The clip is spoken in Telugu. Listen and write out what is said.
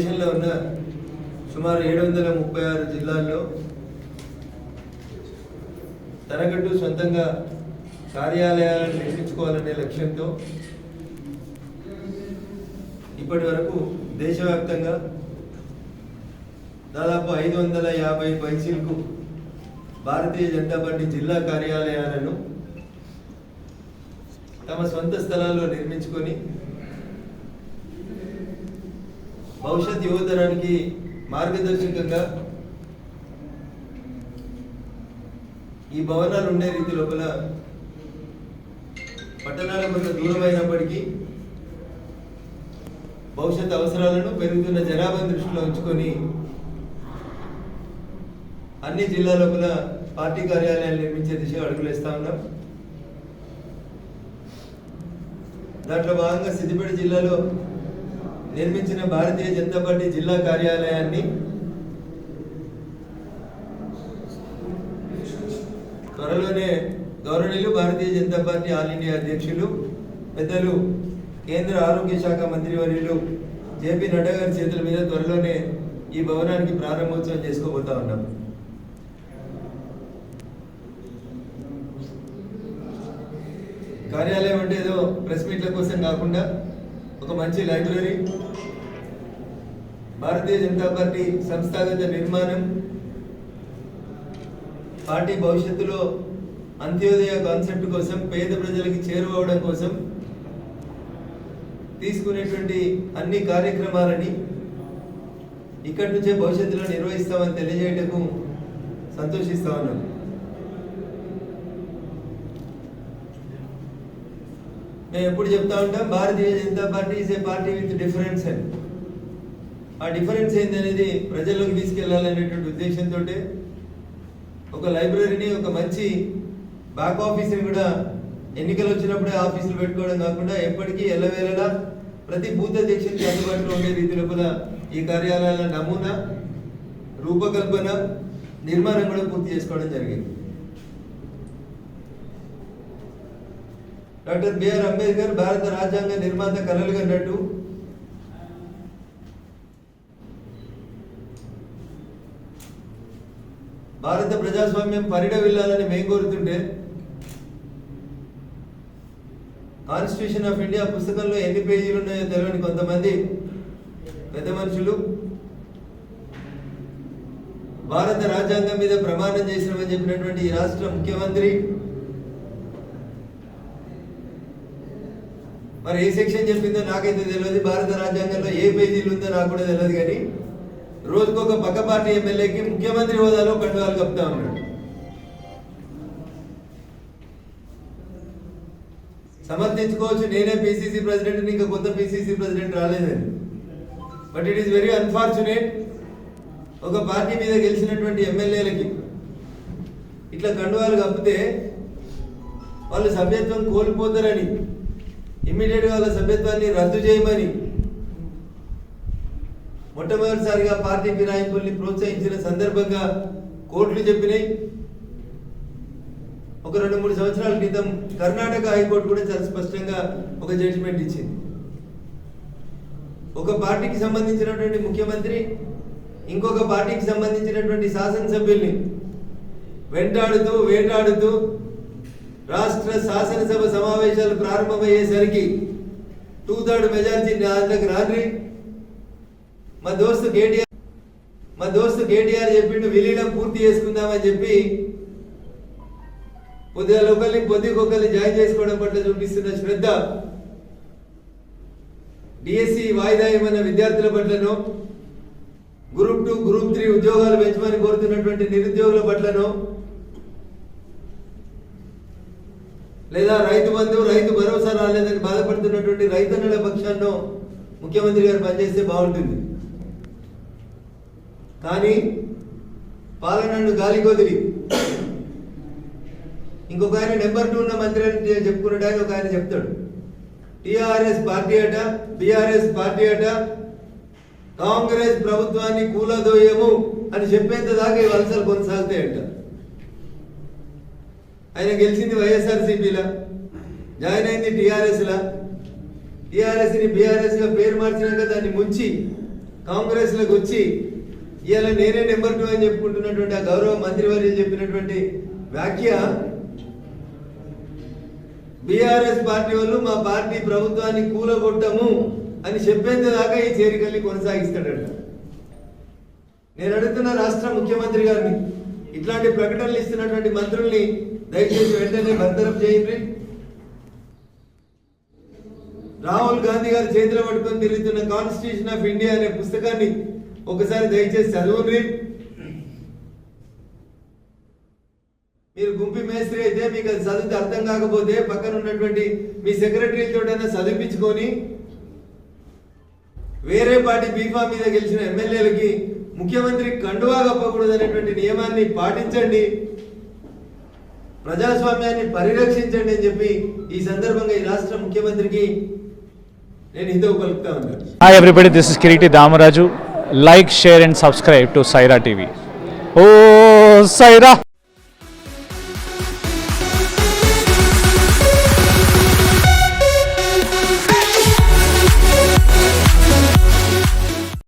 దేశంలో ఉన్న సుమారు ఏడు వందల ముప్పై ఆరు జిల్లాల్లో తనగట్టు సొంతంగా కార్యాలయాలను నిర్మించుకోవాలనే లక్ష్యంతో ఇప్పటి వరకు దేశవ్యాప్తంగా దాదాపు ఐదు వందల యాభై పైసీలకు భారతీయ జనతా పార్టీ జిల్లా కార్యాలయాలను తమ సొంత స్థలాల్లో నిర్మించుకొని భవిష్యత్ యువతరానికి మార్గదర్శకంగా ఈ భవనాలు ఉండే రీతి లోపల పట్టణాల కొంత దూరమైనప్పటికీ భవిష్యత్ అవసరాలను పెరుగుతున్న జనాభాను దృష్టిలో ఉంచుకొని అన్ని జిల్లా లోపల పార్టీ కార్యాలయాలు నిర్మించే దిశగా అడుగులేస్తా ఉన్నాం. దాంట్లో భాగంగా సిద్దిపేట జిల్లాలో నిర్మించిన భారతీయ జనతా పార్టీ జిల్లా కార్యాలయాన్ని త్వరలోనే గౌరవనీయులు Bharatiya Janata party all India అధ్యక్షులు పెద్దలు కేంద్ర ఆరోగ్య శాఖ మంత్రివర్యులు జేపీ నడ్డా గారి చేతుల మీద త్వరలోనే ఈ భవనానికి ప్రారంభోత్సవం చేసుకోబోతా ఉన్నాం. కార్యాలయం అంటే ఏదో ప్రెస్ మీట్ల కోసం కాకుండా ఒక మంచి లైబ్రరీ. భారతీయ జనతా పార్టీ సంస్థాగత నిర్మాణం. పార్టీ భవిష్యత్తులో అంత్యోదయ కాన్సెప్ట్ కోసం పేద ప్రజలకి చేరువవడం కోసం తీసుకునేటువంటి అన్ని కార్యక్రమాలని ఇక్కడి నుంచే భవిష్యత్తులో నిర్వహిస్తామని తెలియజేయటకు సంతోషిస్తా ఉన్నాను మేము ఎప్పుడు చెప్తా ఉంటాం Bharatiya Janata party is a party with difference అని. ఆ డిఫరెన్స్ ఏంటనేది ప్రజల్లోకి తీసుకెళ్ళాలనేటువంటి ఉద్దేశంతో ఒక లైబ్రరీని ఒక మంచి బ్యాక్ ఆఫీస్ని కూడా ఎన్నికలు వచ్చినప్పుడే ఆఫీసులు పెట్టుకోవడం కాకుండా ఎప్పటికీ ఎల్లవేళలా ప్రతి బూత్ అధ్యక్షునికి అందుబాటులో ఉండే రీతి లోపల ఈ కార్యాలయాల నమూనా రూపకల్పన నిర్మాణం కూడా పూర్తి చేసుకోవడం జరిగింది. డాక్టర్ బిఆర్ అంబేద్కర్ భారత రాజ్యాంగ నిర్మాత కలలు కన్నట్టు. భారత ప్రజాస్వామ్యం పరిడవిల్లాలని మేము కోరుతుంటే కాన్స్టిట్యూషన్ ఆఫ్ ఇండియా పుస్తకంలో ఎన్ని పేజీలు ఉన్నాయో తెలియని కొంతమంది పెద్ద మనుషులు భారత రాజ్యాంగం మీద ప్రమాణం చేసినామని చెప్పినటువంటి ఈ రాష్ట్ర ముఖ్యమంత్రి మరి ఏ సెక్షన్ చెప్పిందో నాకైతే తెలియదు భారత రాజ్యాంగంలో ఏ పేజీలు ఉందో నాకు కూడా తెలియదు కానీ రోజుకొక పక్క పార్టీ ఎమ్మెల్యేకి ముఖ్యమంత్రి హోదాలో కండువాలు కప్తా ఉన్నాడు. సమర్థించుకోవచ్చు నేనే పిసిసి ప్రెసిడెంట్ ఇంకా కొత్త పిసిసి ప్రెసిడెంట్ రాలేదని. But it is very unfortunate ఒక పార్టీ మీద గెలిచినటువంటి ఎమ్మెల్యేలకి ఇట్లా కండువాలు కప్పితే వాళ్ళు సభ్యత్వం కోల్పోతారని ఇమీడియట్గా వాళ్ళ సభ్యత్వాన్ని రద్దు చేయమని మొట్టమొదటిసారిగా పార్టీ ఫిరాయింపుల్ని ప్రోత్సహించిన సందర్భంగా కోర్టులు చెప్పినాయి. ఒక రెండు మూడు సంవత్సరాల క్రితం కర్ణాటక హైకోర్టు కూడా చాలా స్పష్టంగా ఒక జడ్జిమెంట్ ఇచ్చింది. ఒక పార్టీకి సంబంధించినటువంటి ముఖ్యమంత్రి ఇంకొక పార్టీకి సంబంధించినటువంటి శాసనసభ్యుల్ని వెంటాడుతూ వేటాడుతూ రాష్ట్ర శాసనసభ సమావేశాలు ప్రారంభమయ్యేసరికి టూ థర్డ్ మెజార్టీ దాంట్లోకి రాత్రి. మా దోస్తు కేటీఆర్ మా దోస్తు కేటీఆర్ చెప్పిండు విలీనం పూర్తి చేసుకుందామని చెప్పి కొద్దిగా ఒకరిని కొద్దికొకరిని జాయిన్ చేసుకోవడం పట్ల చూపిస్తున్న శ్రద్ధ డిఎస్సి వాయిదా ఏమన్న విద్యార్థుల పట్లనో గ్రూప్ టూ గ్రూప్ త్రీ ఉద్యోగాలు పెంచమని కోరుతున్నటువంటి నిరుద్యోగుల పట్లనో లేదా రైతు బంధు రైతు భరోసా రాలేదని బాధపడుతున్నటువంటి రైతన్నుల పక్షాన్నో ముఖ్యమంత్రి గారు పనిచేస్తే బాగుంటుంది. కానీ పాలనను గాలికొదిలి ఇంకొక ఆయన నెంబర్ టూ ఉన్న మంత్రి అని చెప్పుకున్నాడు ఆయన ఒక ఆయన చెప్తాడు. టిఆర్ఎస్ పార్టీ అట బిఆర్ఎస్ పార్టీ అట కాంగ్రెస్ ప్రభుత్వాన్ని కూలదోయము అని చెప్పేంత దాకా ఈ వలసలు కొనసాగుతాయంట. ఆయన గెలిచింది వైఎస్ఆర్సీపీలా? జాయిన్ అయింది టీఆర్ఎస్లా? టీఆర్ఎస్ని బీఆర్ఎస్గా పేరు మార్చినాక దాన్ని ముంచి కాంగ్రెస్లోకి వచ్చి ఇవాళ నేనే నెంబర్ టూ అని చెప్పుకుంటున్నటువంటి ఆ గౌరవ మంత్రివర్యులు చెప్పినటువంటి వ్యాఖ్య బీఆర్ఎస్ పార్టీ వాళ్ళు మా పార్టీ ప్రభుత్వాన్ని కూలగొట్టము అని చెప్పేంత దాకా ఈ చేరికల్ని కొనసాగిస్తాడట. నేను అడుగుతున్న రాష్ట్ర ముఖ్యమంత్రి గారిని ఇట్లాంటి ప్రకటనలు ఇస్తున్నటువంటి మంత్రుల్ని దయచేసి వెంటనే బర్తరఫ్ చేయండి. రాహుల్ గాంధీ గారి చేతిలో పట్టుకొని తిరుగుతున్న కాన్స్టిట్యూషన్ ఆఫ్ ఇండియా అనే పుస్తకాన్ని ఒకసారి దయచేసి చదవండి. మీరు గుంపి మేస్త్రి అయితే మీకు అది చదివితే అర్థం కాకపోతే పక్కన ఉన్నటువంటి మీ సెక్రటరీలతోటైనా చదివించుకొని వేరే పార్టీ బీఫా మీద గెలిచిన ఎమ్మెల్యేలకి ముఖ్యమంత్రి కండువా కప్పకూడదు అనేటువంటి నియమాన్ని పాటించండి. ప్రజాస్వామ్యాన్ని పరిరక్షించండి అని చెప్పి ఈ సందర్భంగా ఈ రాష్ట్ర ముఖ్యమంత్రికి నేను హితవు పలుకుతా ఉన్నాను Hi everybody, this is Kiriti Damaraju. Like, share and subscribe to Saira TV. Oh, Saira!